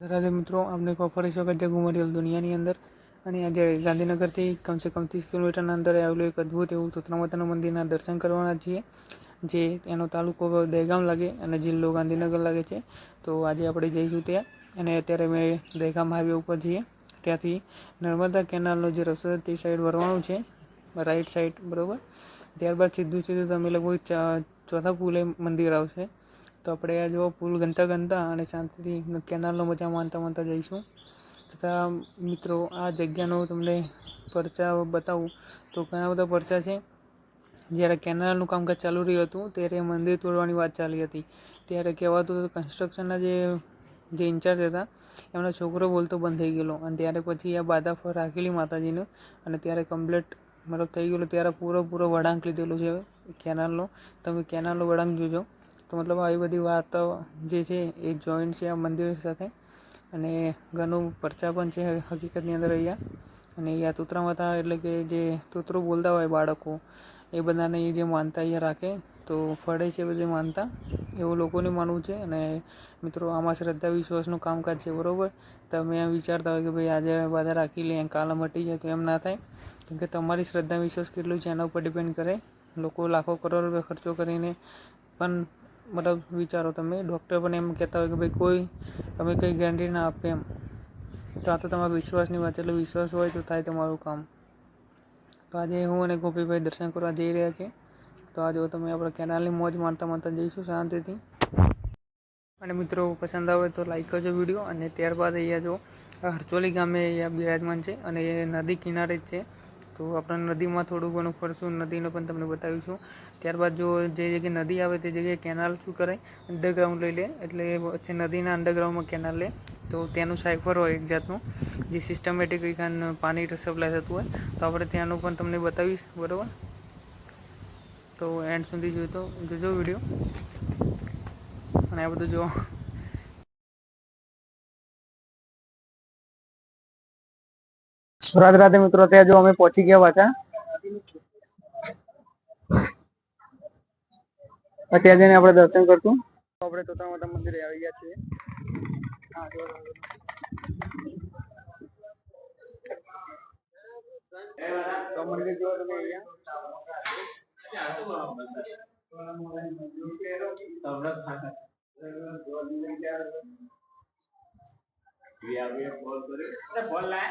રાધે મિત્રો, આપને સ્વાગત છે ઘુમરિયલ દુનિયાની અંદર. અને આજે ગાંધીનગરથી કમસે કમ ત્રીસ કિલોમીટરના અંતરે આવેલું એક અદ્ભુત એવું તોતરા માતાના મંદિરના દર્શન કરવાના છીએ, જે એનો તાલુકો દહેગામ લાગે અને જિલ્લો ગાંધીનગર લાગે છે. તો આજે આપણે જઈશું ત્યાં. અને અત્યારે મેં દહેગામ હાઈવે ઉપર જઈએ ત્યાંથી નર્મદા કેનાલનો જે રસ્તો છે તે સાઈડ વરવાનું છે રાઈટ સાઈડ બરાબર? ત્યારબાદ સીધું સીધું તમે લોકો ચોથા પુલે મંદિર આવશે. તો આપણે આ જો પુલ ગણતા ગણતા અને શાંતિથી કેનાલનો મજા માનતા માનતા જઈશું. તથા મિત્રો, આ જગ્યાનો તમને પરચા બતાવું. તો ઘણા બધા પરચા છે. જ્યારે કેનાલનું કામકાજ ચાલુ રહ્યું હતું, ત્યારે મંદિર તોડવાની વાત ચાલી હતી. ત્યારે કહેવાતું હતું કન્સ્ટ્રક્શનના જે જે ઇન્ચાર્જ હતા, એમનો છોકરો બોલતો બંધ થઈ ગયેલો. અને ત્યારે પછી આ બાધા રાખેલી માતાજીનું અને ત્યારે કમ્પ્લેટ મતલબ થઈ ગયેલું. ત્યારે પૂરો પૂરો વળાંક લીધેલો છે કેનાલનો. તમે કેનાલનો વળાંક જોજો. તો મતલબ આવી બધી વાતો જે છે એ જોઈન્ટ છે આ મંદિર સાથે. અને ઘણું પરચા પણ છે હકીકતની અંદર અહીંયા. અને અહીંયા તૂતરામાતા એટલે કે જે તૂતરું બોલતા હોય બાળકો, એ બધાને એ જે માનતા અહીંયા રાખે. તો ફળે છે બધી માનતા. એવું લોકોને માનવું છે. અને મિત્રો, આમાં શ્રદ્ધા વિશ્વાસનું કામકાજ છે, બરાબર? તમે એમ વિચારતા હોય કે ભાઈ આજે બધા રાખી લે, કાલે મટી જાય તો એમ ના થાય. કેમ કે તમારી શ્રદ્ધા વિશ્વાસ કેટલું છે એના ઉપર ડિપેન્ડ કરે. લોકો લાખો કરોડ રૂપિયા ખર્ચો કરીને પણ મતલબ વિચારો તમે ડૉક્ટર પણ એમ કહેતા હોય કે ભાઈ કોઈ તમે કંઈ ગેરંટી ના આપે એમ. તો તો તમારા વિશ્વાસની વાત છે, એટલે વિશ્વાસ હોય તો થાય તમારું કામ. તો આજે હું અને ગોપીભાઈ દર્શન કરવા જઈ રહ્યા છીએ. તો આ જો તમે આપણે કેનાલની મોજ માનતા માનતા જઈશું શાંતિથી. અને મિત્રો, પસંદ આવે તો લાઈક કરજો વીડિયો અને ત્યારબાદ અહીંયા જો હરચોલી ગામે અહીંયા બિરાજમાન છે અને એ નદી કિનારે જ છે. તો આપણે નદીમાં થોડું ઘણું ફરશું, નદીને પણ તમને બતાવીશું. ત્યારબાદ જો જે જગ્યાએ નદી આવે તે જગ્યાએ કેનાલ શું કરે અંડરગ્રાઉન્ડ લઈ લે. એટલે વચ્ચે નદીના અંડરગ્રાઉન્ડમાં કેનાલ લે. તો ત્યાંનું સાઇફર હોય એક જાતનું. જે સિસ્ટમેટિક પાણી સપ્લાય થતું હોય. તો આપણે ત્યાંનું પણ તમને બતાવીશ. બરાબર? તો એન્ડ સુધી જોઈતો, જોજો વીડિયો અને આ બધું જો. રાધે રાધે મિત્રો ત્યાં જો અમે પહોંચી ગયા પાછા. અત્યારે જઈને આપણે દર્શન કરશું. આપણે તોતા માતા મંદિરે આવી ગયા છીએ. તો મંદિર જો તમે અહીંયા. ફોન લાય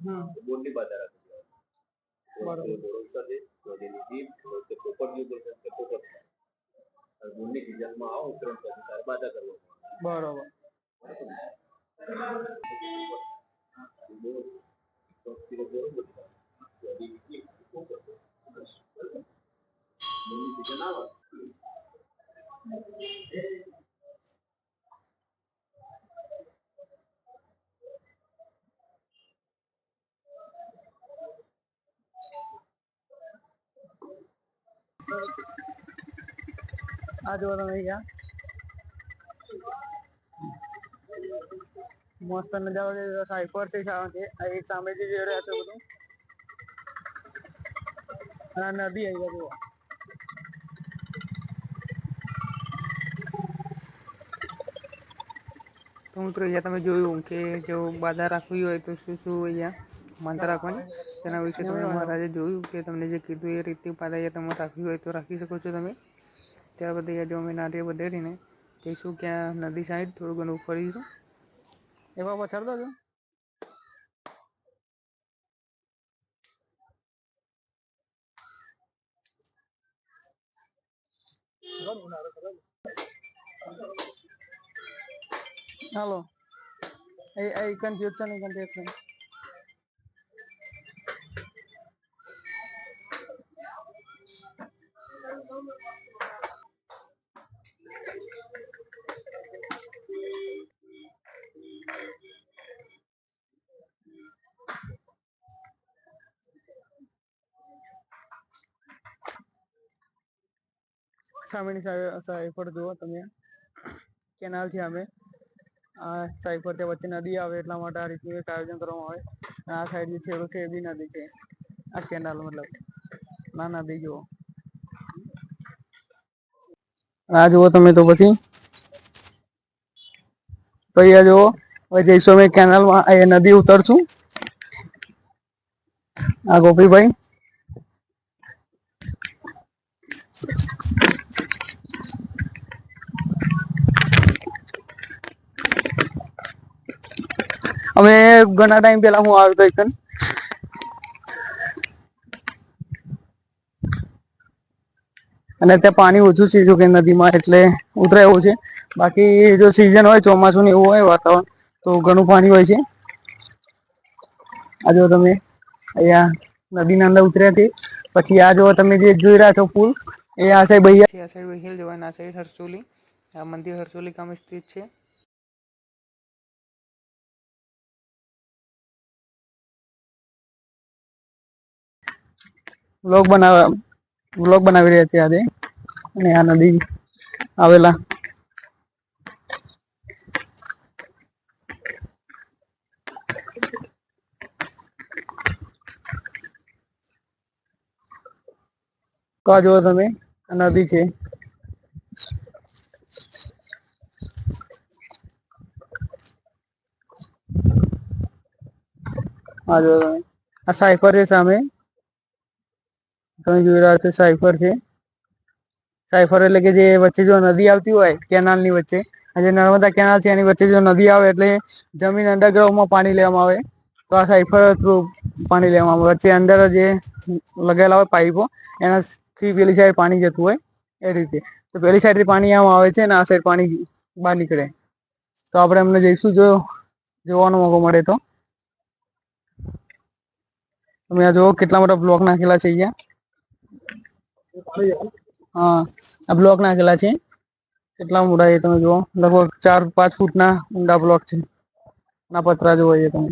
હમ તો બોલની બાધા રાખી બરોબર. મોરમ સાથે તો એની જીભ તો પોપટની ઉપર છે પોપટ અને બોલની સિઝનમાં આવો ઉત્તરાયણ પછી તારે બાધા કરવા બરોબર બહુ ભક્તિનો બરોબર છે. તો એની જીભ પોપટ. બોલની સિઝન આવે આ જો તમે મસ્ત નજારો છે સાઈફર છે છે એક નદી જુઓ તો મિત્રો અહીંયા તમે જોયું કે જો બાધા રાખવી હોય તો શું શું અહીંયા માનતા રાખવાની તેના વિશે તમે મહારાજે જોયું કે તમને જે કીધું એ રીતે પાદાયા તમે રાખવી હોય તો રાખી શકો છો તમે. ત્યારબાદ અહીંયા જો અમે નારિયેળ બધેરીને જઈશું ક્યાં નદી સાઈડ થોડું ઘણું ફરીશું એવા પથાર દો હાલો. એ કન્ફ્યુઝ છે નહીં કન્ફ્યુઝ સામેની સાઈડ જુઓ તમે. કેનાલ છે અમે આ સાઈડ પર ત્યાં વચ્ચે નદી આવે એટલા માટે આ રીતનું એક આયોજન કરવામાં આવે. આ સાઈડ જે છેડો છે એ બી નદી છે. આ કેનાલ મતલબ. ના નદી જુઓ. આ જુઓ તમે તો પછી. તો અહીંયા જુઓ. હવે જઈશું અમે કેનાલમાં નદી ઉતરશું. આ ગોપીભાઈ. અમે ઘણા ટાઈમ પહેલા હું આવ્યો હતો અને ત્યાં પાણી ઓછું છે કે નદીમાં, એટલે ઉતરે એવું છે. બાકી જો સિઝન હોય, ચોમાસું ને એવું હોય, વાતાવરણ, તો ઘણું પાણી હોય છે. આ જો તમે અહીંયા નદીના અંદર ઉતર્યા છે પછી આ જો તમે જે જોઈ રહ્યા છો પુલ, એ આ સાઈડ ભૈયા આ સાઈડ હિલ જવાય આ સાઈડ હરસોલી. આ મંદિર હરસોલી ગામે સ્થિત છે. વ્લોગ બનાવ વ્લોગ બનાવી રહ્યા છે આજે. અને આ નદી આવેલા. તો આ જુઓ તમે, આ નદી છે. આ જુઓ તમે. આ સાયફર છે સામે. તમે જોઈ રહ્યા છો સાયફર છે. સાયફર એટલે કે જે વચ્ચે જો નદી આવતી હોય કેનાલની વચ્ચે જે નર્મદા કેનાલ છે એની વચ્ચે જો નદી આવે એટલે જમીન અંડરગ્રાઉન્ડમાં પાણી લેવામાં આવે, તો આ સાયફર થ્રુ પાણી લેવામાં આવે. વચ્ચે અંદર જે લગાવેલા હોય પાઇપો, એનાથી પેલી સાઈડ પાણી જતું હોય એ રીતે. તો પેલી સાઈડથી પાણી આમ આવે છે ને આ સાઈડ પાણી બહાર નીકળે. તો આપણે એમને જઈશું જો જોવાનો મોકો મળે તો. તમે આ જુઓ કેટલા મોટા બ્લોક નાખેલા છે અહીંયા. હા, આ બ્લોક નાખેલા છે. કેટલા મોટા છે તમે જુઓ. લગભગ ચાર, પાંચ ફૂટના ઊંડા બ્લોક છે. ના પતરા જુઓ એ તમે.